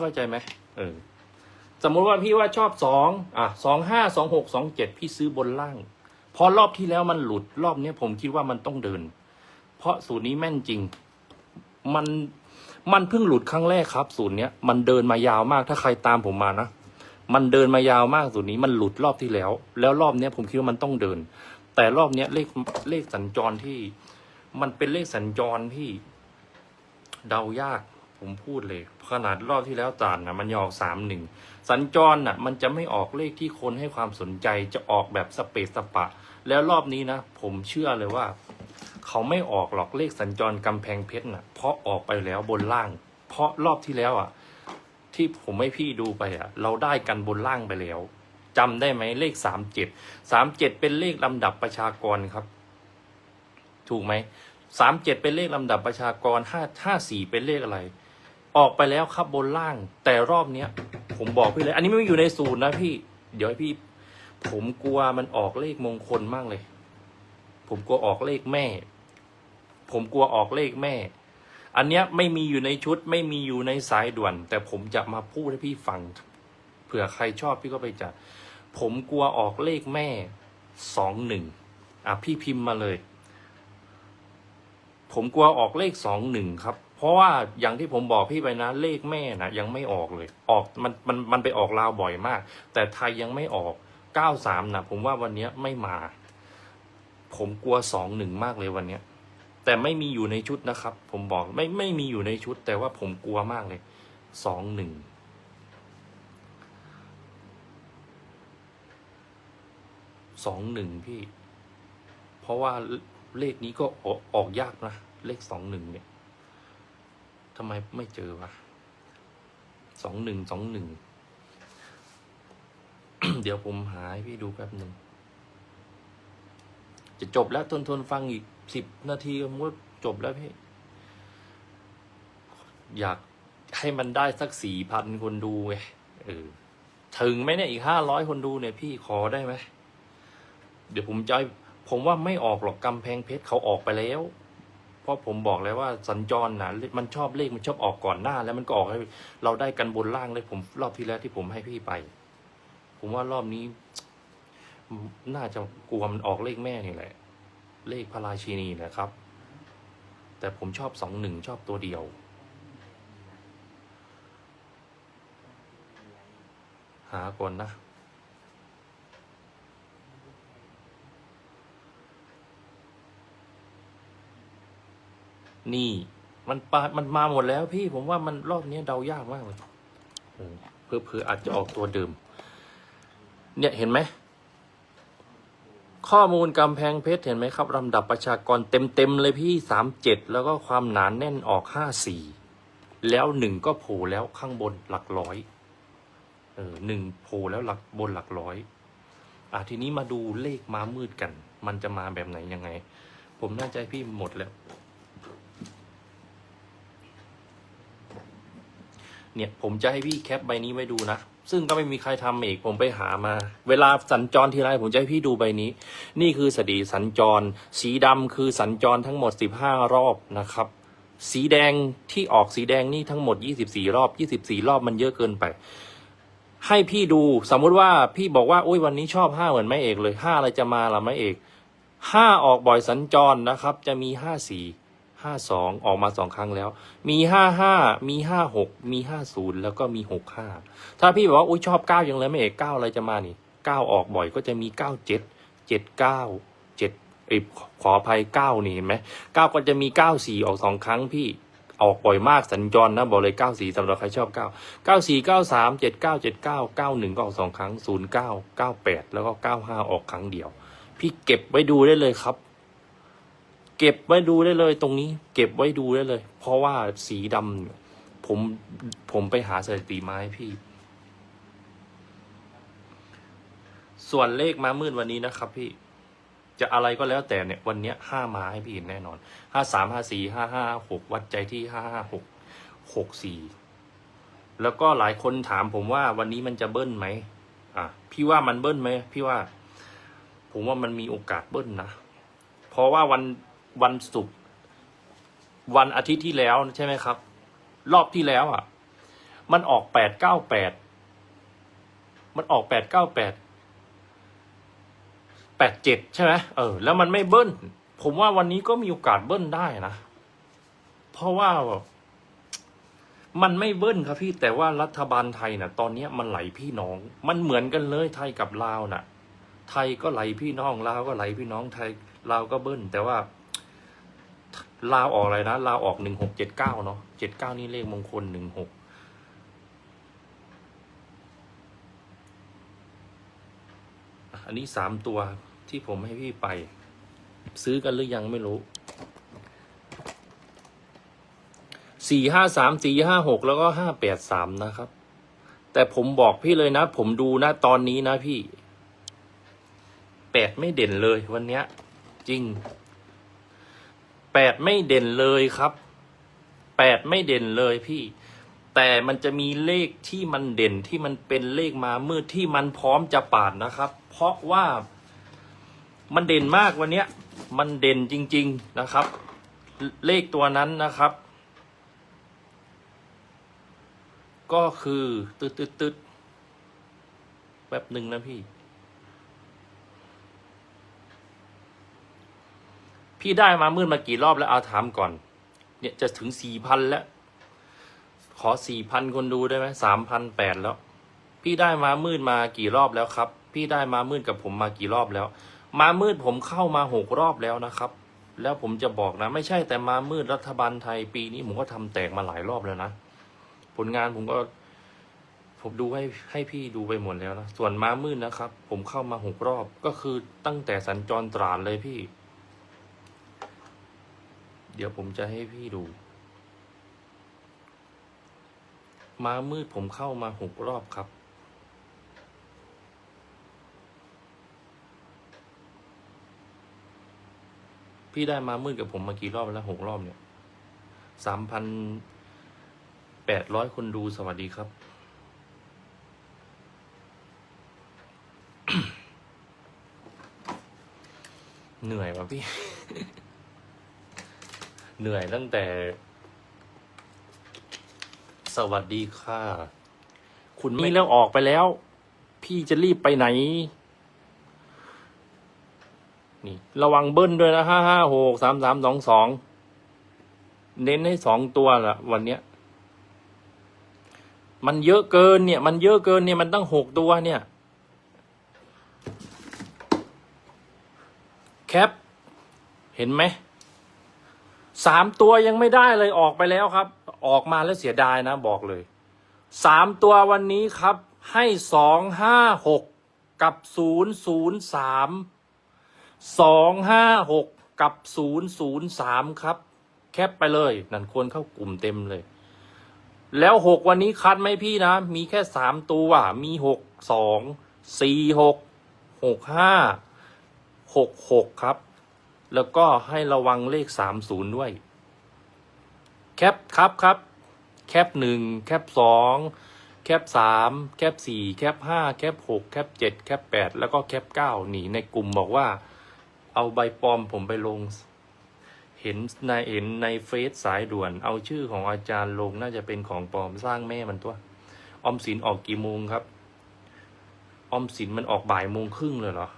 เข้าใจไหมเออสมมุติว่าพี่ว่าชอบสองอะสองห้าสองหกสองเจ็ดพี่ซื้อบนล่าง พอรอบที่แล้วมันหลุดรอบเนี้ยผมคิดว่ามันต้องเดิน เพราะสูตรนี้แม่นจริง มันมันเพิ่งหลุดครั้งแรกครับ สูตรเนี้ยมันเดินมายาวมากถ้าใครตามผมมานะมันเดินมายาวมากสูตรนี้มันหลุดรอบที่แล้ว แล้วรอบเนี้ยผมคิดว่ามันต้องเดิน แต่รอบเนี้ยเลขเลขสัญจรที่ มันเป็นเลขสัญจรที่เดายาก ผมพูดเลย ขนาดรอบที่แล้วจานนะมันยออกสามหนึ่งสัญจรน่ะ มันจะไม่ออกเลขที่คนให้ความสนใจจะออกแบบสเปซสปะ แล้วรอบนี้นะ ผมเชื่อเลยว่า เขาไม่ออกหรอกเลขสัญจรกำแพงเพชรน่ะ เพราะออกไปแล้วบนล่าง เพราะรอบที่แล้วอะ ที่ผมให้พี่ดูไปอะ เราได้กันบนล่างไปแล้วจำได้ไหมเลขสามเจ็ดสามเจ็ดเป็นเลขลำดับประชากรครับ ถูกไหมสามเจ็ดเป็นเลขลำดับประชากรห้าห้าสี่เป็นเลขอะไร ออกไปแล้วครับบนล่าง แต่รอบเนี้ย ผมบอกพี่เลย อันนี้ไม่อยู่ในสูตรนะพี่ เดี๋ยวพี่ ผมกลัวมันออกเลขมงคลมากเลย ผมกลัวออกเลขแม่ ผมกลัวออกเลขแม่ อันเนี้ยไม่มีอยู่ในชุด ไม่มีอยู่ในสายด่วน แต่ผมจะมาพูดให้พี่ฟังเผื่อใครชอบพี่ก็ไปจัดผมกลัวออกเลขแม่สองหนึ่งอะพี่พิมพ์มาเลย ผมกลัวออกเลขสองหนึ่งครับ เพราะว่าอย่างที่ผมบอกพี่ไปนะ เลขแม่นะยังไม่ออกเลย ออกมันมันมันไปออกลาวบ่อยมาก แต่ไทยยังไม่ออกเก้าสามนะผมว่าวันนี้ไม่มา ผมกลัวสองหนึ่งมากเลยวันนี้แต่ไม่มีอยู่ในชุดนะครับ ผมบอกไม่ไม่มีอยู่ในชุด แต่ว่าผมกลัวมากเลยสองหนึ่งสองหนึ่งพี่ เพราะว่าเลขนี้ก็ออกยากนะ เลขสองหนึ่งเนี่ย ทำไมไม่เจอวะสองหนึ่งสองหนึ่ง เดี๋ยวผมหาให้พี่ดูแป๊บหนึ่ง จะจบแล้วทนทนฟังอีกสิบนาทีผมก็จบแล้วพี่ อยากให้มันได้สักสี่พันคนดูไงเออถึงไหมเนี่ยอีกห้าร้อยคนดูเนี่ยพี่ขอได้ไหม เดี๋ยวผมจะผมว่าไม่ออกหรอกกำแพงเพชรเขาออกไปแล้ว เพราะผมบอกแล้วว่าสัญจรนะมันชอบเลขมันชอบออกก่อนหน้า แล้วมันก็ออกให้เราได้กันบนล่างเลยผมรอบที่แล้วที่ผมให้พี่ไป ผมว่ารอบนี้ น่าจะกลัวมันออกเลขแม่นี่แหละ เลขพระราชินีนะครับ แต่ผมชอบสองหนึ่งชอบตัวเดียวหาก่อนนะ นี่มันปามันมาหมดแล้วพี่ผมว่ามันรอบนี้เดายากมากเลยเพื่อเพื่ออาจจะออกตัวเดิม เนี่ยเห็นไหม ข้อมูลกำแพงเพชรเห็นไหมครับลำดับประชากรเต็มเต็มเลยพี่สามเจ็ดแล้วก็ความหนานแน่นออกห้าสี่แล้วหนึ่งก็โผล่แล้วข้างบนหลักร้อย เออหนึ่งโผล่แล้วหลักบนหลักร้อย อะทีนี้มาดูเลขม้ามืดกัน มันจะมาแบบไหนยังไง ผมน่าจะให้พี่หมดแล้ว เนี่ยผมจะให้พี่แคปใบนี้ไว้ดูนะ ซึ่งก็ไม่มีใครทำอีกผมไปหามา เวลาสัญจรทีไรผมจะให้พี่ดูใบนี้ นี่คือสดีสัญจร สีดำคือสัญจรทั้งหมด 15 รอบนะครับ สีแดงที่ออกสีแดงนี่ทั้งหมด 24 รอบ 24 รอบมันเยอะเกินไป ให้พี่ดูสมมุติว่าพี่บอกว่าอุ้ยวันนี้ชอบห้าเหมือนแม่เอกเลยห้าอะไรจะมาล่ะแม่เอกห้าออกบ่อยสัญจรนะครับ จะมีห้าสี ห้าสองออกมาสองครั้งแล้ว มีห้าห้ามีห้าหกมีห้าศูนย์แล้วก็มีหกห้าถ้าพี่บอกว่าอุ้ยชอบเก้ายังเลยแม่เอกเก้าอะไรจะมานี่เก้าออกบ่อยก็จะมีเก้าเจ็ดเจ็ดเก้าเจ็ดเอ้ขออภัยเก้านี่เห็นไหมเก้าก็จะมีเก้าสี่ออกสองครั้งพี่ออกบ่อยมากสัญจรนะบอกเลยเก้าสี่สำหรับใครชอบเก้าเก้าสี่เก้าสามเจ็ดเก้าเจ็ดเก้าเก้าหนึ่งก็ออกสองครั้งศูนย์เก้าเก้าแปดแล้วก็เก้าห้าออกครั้งเดียว พี่เก็บไว้ดูได้เลยครับ เก็บไว้ดูได้เลยตรงนี้ เก็บไว้ดูได้เลย เพราะว่าสีดำผมผมไปหาสถิติมาให้พี่ ส่วนเลขมามืดวันนี้นะครับ พี่ จะอะไรก็แล้วแต่เนี่ย วันเนี้ยห้ามาให้พี่เห็นแน่นอนห้าสามห้าสี่ห้าห้าหกวัดใจที่ห้าห้าหกหกสี่แล้วก็หลายคนถามผมว่าวันนี้มันจะเบิ้ลไหมอะพี่ว่ามันเบิ้ลไหมพี่ว่า ผมว่ามันมีโอกาสเบิ้ลนะเพราะว่าวัน วันศุกร์วันอาทิตย์ที่แล้วใช่ไหมครับ รอบที่แล้วอะ มันออกแปดเก้าแปดมันออกแปดเก้าแปดแปดเจ็ดใช่ไหมเออ แล้วมันไม่เบิ้ล ผมว่าวันนี้ก็มีโอกาสเบิ้ลได้นะ เพราะว่ามันไม่เบิ้ลครับพี่แต่ว่ารัฐบาลไทยนะตอนนี้มันไหลพี่น้อง มันเหมือนกันเลยไทยกับลาวน่ะ ไทยก็ไหลพี่น้องลาวก็ไหลพี่น้องไทยลาวก็เบิ้ลแต่ว่า ลาวออกอะไรนะลาวออกหนึ่งหกเจ็ดเก้าเนาะเจ็ดเก้านี่เลขมงคลหนึ่งหกอันนี้สามตัวที่ผมให้พี่ไป ซื้อกันหรือยังไม่รู้สี่ห้าสามสี่ห้าหกแล้วก็ห้าแปดสามนะครับ แต่ผมบอกพี่เลยนะ ผมดูนะตอนนี้นะพี่แปดไม่เด่นเลยวันเนี้ย จริง แปดไม่เด่นเลยครับแปดไม่เด่นเลยพี่ แต่มันจะมีเลขที่มันเด่นที่มันเป็นเลขมามืดที่มันพร้อมจะปาดนะครับ เพราะว่ามันเด่นมากวันเนี้ย มันเด่นจริง ๆนะครับ เลขตัวนั้นนะครับ ก็คือตึดตึดตึดแป๊บหนึ่งนะพี่ พี่ได้มามืดมากี่รอบแล้วเอาถามก่อน เนี่ยจะถึงสี่พันแล้ว ขอสี่พันคนดูได้ไหมสามพันแปดแล้ว พี่ได้มามืดมากี่รอบแล้วครับ พี่ได้มามืดกับผมมากี่รอบแล้ว มามืดผมเข้ามาหกรอบแล้วนะครับ แล้วผมจะบอกนะ ไม่ใช่แต่มามืดรัฐบาลไทยปีนี้ผมก็ทำแตกมาหลายรอบแล้วนะ ผลงานผมก็ ผมดูให้ให้พี่ดูไปหมดแล้วนะส่วนมามืดนะครับ ผมเข้ามาหกรอบก็คือตั้งแต่สัญจรตราดเลยพี่ ดี๋ยวผมจะให้พี่ดู ม้ามืดผมเข้ามาหกรอบครับ พี่ได้มามืดกับผมมากี่รอบแล้วหกรอบเนี่ยสามพันแปดร้อยคนดูสวัสดีครับเหนื่อยว่ะพี่ เหนื่อยตั้งแต่ สวัสดีค่ะ คุณไม่แล้วออกไปแล้ว พี่จะรีบไปไหน นี่ ระวังเบิ้ลด้วยนะห้าห้าหกสามสามสองสองเน้นให้สองตัวละวันเนี้ย มันเยอะเกินเนี่ย มันเยอะเกินเนี่ยมันตั้งหกตัวเนี่ย แคป เห็นไหม สามตัวยังไม่ได้เลยออกไปแล้วครับ ออกมาแล้วเสียดายนะบอกเลยสามตัววันนี้ครับ ให้สองห้าหกกับศูนย์ศูนย์สามสองห้าหกกับศูนย์ศูนย์สามครับ แคปไปเลย นั่นควรเข้ากลุ่มเต็มเลย แล้วหกวันนี้คัดไหมพี่นะ มีแค่สามตัว มีหกสองสี่หกหกห้าหกหกครับ แล้วก็ให้ระวังเลขสามศูนย์ด้วย แคปครับครับ แคปหนึ่งแคปสองแคปสามแคปสี่แคปห้าแคปหกแคปเจ็ดแคปแปดแล้วก็แคปเก้านี่ในกลุ่มบอกว่า เอาใบปลอมผมไปลง เห็นในเห็นในเฟซสายด่วน เอาชื่อของอาจารย์ลงน่าจะเป็นของปลอมสร้างแม่มันตัว ออมสินออกกี่โมงครับ ออมสินมันออกบ่ายโมงครึ่งเลยเหรอ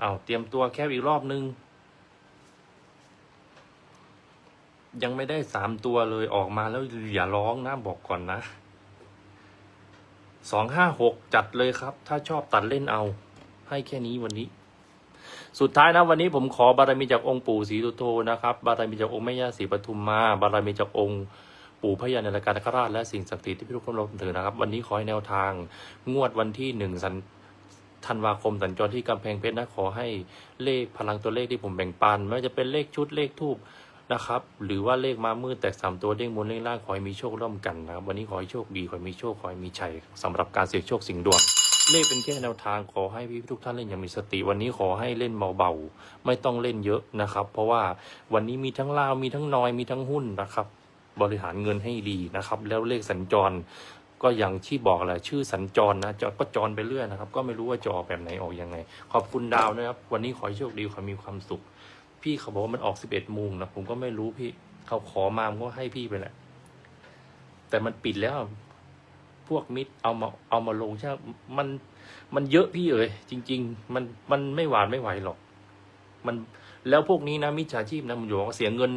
เอาเตรียมตัวแคปอีกรอบนึง ยังไม่ได้สามตัวเลยออกมาแล้วอย่าร้องนะบอกก่อนนะสองห้าหกจัดเลยครับ ถ้าชอบตัดเล่นเอา ให้แค่นี้วันนี้ สุดท้ายนะวันนี้ผมขอบารมีจากองค์ปู่ศรีสุโธนะครับ บารมีจากองค์แม่ย่าศรีปทุมมา บารมีจากองค์ปู่พญานาคราชราชและสิ่งศักดิ์สิทธิ์ที่พี่ทุกคนเราถือนะครับ วันนี้ขอให้แนวทางงวดวันที่หนึ่งสัน ธันวาคมสัญจรที่กำแพงเพชรนะขอให้เลขพลังตัวเลขที่ผมแบ่งปัน ไม่ว่าจะเป็นเลขชุดเลขทูบนะครับ หรือว่าเลขมามืดแตกสามตัวเด้งบนเด้งล่างขอให้มีโชคร่วมกันนะครับวันนี้ขอให้โชคดีขอให้มีโชคขอให้มีชัยสำหรับการเสี่ยงโชคสิ่งดวงเลขเป็นแค่แนวทางขอให้พี่ทุกท่านเล่นอย่างมีสติ วันนี้ขอให้เล่นเบาๆไม่ต้องเล่นเยอะนะครับ เพราะว่าวันนี้มีทั้งลาวมีทั้งนอยมีทั้งหุ้นนะครับ บริหารเงินให้ดีนะครับ แล้วเลขสัญจร ก็อย่างที่บอกแหละชื่อสัญจรนะจอก็จรไปเรื่อยนะครับ ก็ไม่รู้ว่าจะออกแบบไหนออกยังไง ขอบคุณดาวนะครับ วันนี้ขอให้โชคดีขอมีความสุข พี่เขาบอกว่ามันออกสิบเอ็ดโมงนะผมก็ไม่รู้พี่ เขาขอมาผมก็ให้พี่ไปแหละ แต่มันปิดแล้ว พวกมิดเอามาเอามาลงใช่ไหมมันมันเยอะพี่เอ๋ยจริง ๆ มันมันไม่หวานไม่ไหวหรอก มันแล้วพวกนี้นะมิจฉาชีพนะมันอยู่ว่าเสียเงิน